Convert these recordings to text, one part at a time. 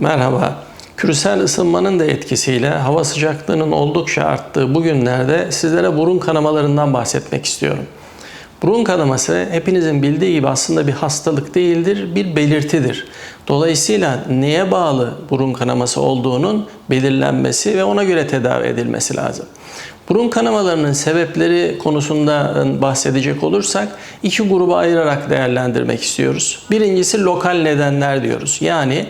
Merhaba. Küresel ısınmanın da etkisiyle hava sıcaklığının oldukça arttığı bu günlerde sizlere burun kanamalarından bahsetmek istiyorum. Burun kanaması hepinizin bildiği gibi aslında bir hastalık değildir, bir belirtidir. Dolayısıyla neye bağlı burun kanaması olduğunun belirlenmesi ve ona göre tedavi edilmesi lazım. Burun kanamalarının sebepleri konusunda bahsedecek olursak iki gruba ayırarak değerlendirmek istiyoruz. Birincisi lokal nedenler diyoruz. Yani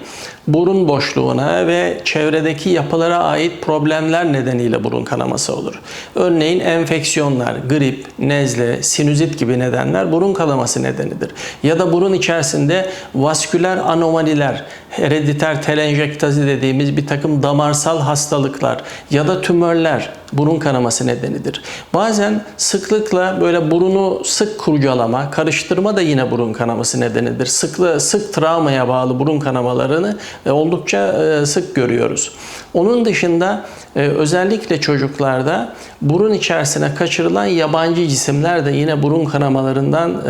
burun boşluğuna ve çevredeki yapılara ait problemler nedeniyle burun kanaması olur. Örneğin enfeksiyonlar, grip, nezle, sinüzit gibi nedenler burun kanaması nedenidir. Ya da burun içerisinde vasküler anomaliler, herediter telenjektazi dediğimiz bir takım damarsal hastalıklar ya da tümörler burun kanaması nedenidir. Bazen sıklıkla böyle burunu sık kurcalama, karıştırma da yine burun kanaması nedenidir. Sıklı, sık travmaya bağlı burun kanamalarını oldukça e, sık görüyoruz. Onun dışında e, özellikle çocuklarda burun içerisine kaçırılan yabancı cisimler de yine burun kanamalarından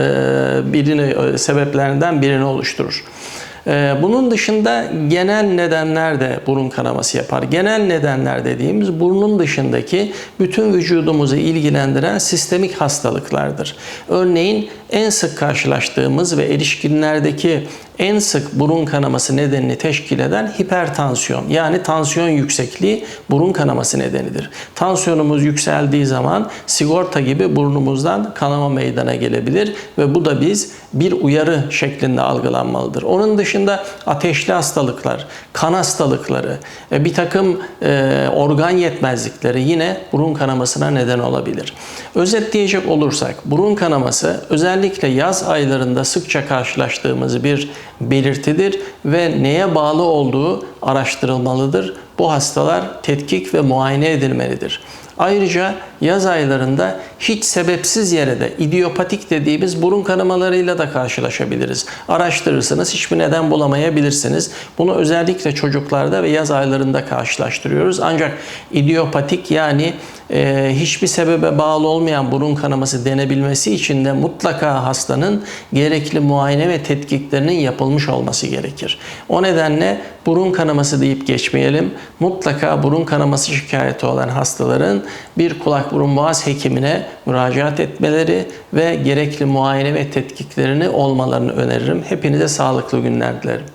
birini sebeplerinden birini oluşturur. Bunun dışında genel nedenler de burun kanaması yapar. Genel nedenler dediğimiz burnun dışındaki bütün vücudumuzu ilgilendiren sistemik hastalıklardır. Örneğin en sık karşılaştığımız ve erişkinlerdeki en sık burun kanaması nedenini teşkil eden hipertansiyon yani tansiyon yüksekliği burun kanaması nedenidir. Tansiyonumuz yükseldiği zaman sigorta gibi burnumuzdan kanama meydana gelebilir ve bu da biz bir uyarı şeklinde algılanmalıdır. Onun dışında ateşli hastalıklar, kan hastalıkları, e, bir takım e, organ yetmezlikleri yine burun kanamasına neden olabilir. Özetleyecek olursak burun kanaması özellikle yaz aylarında sıkça karşılaştığımız bir belirtidir ve neye bağlı olduğu araştırılmalıdır. Bu hastalar tetkik ve muayene edilmelidir. Ayrıca yaz aylarında hiç sebepsiz yere de idiopatik dediğimiz burun kanamalarıyla da karşılaşabiliriz. Araştırırsanız hiçbir neden bulamayabilirsiniz. Bunu özellikle çocuklarda ve yaz aylarında karşılaştırıyoruz. Ancak idiopatik yani e, hiçbir sebebe bağlı olmayan burun kanaması denebilmesi için de mutlaka hastanın gerekli muayene ve tetkiklerinin yapılmış olması gerekir. O nedenle burun kanaması deyip geçmeyelim. Mutlaka burun kanaması şikayeti olan hastaların bir kulak burun boğaz hekimine müracaat etmeleri ve gerekli muayene ve tetkiklerini olmalarını öneririm. Hepinize sağlıklı günler dilerim.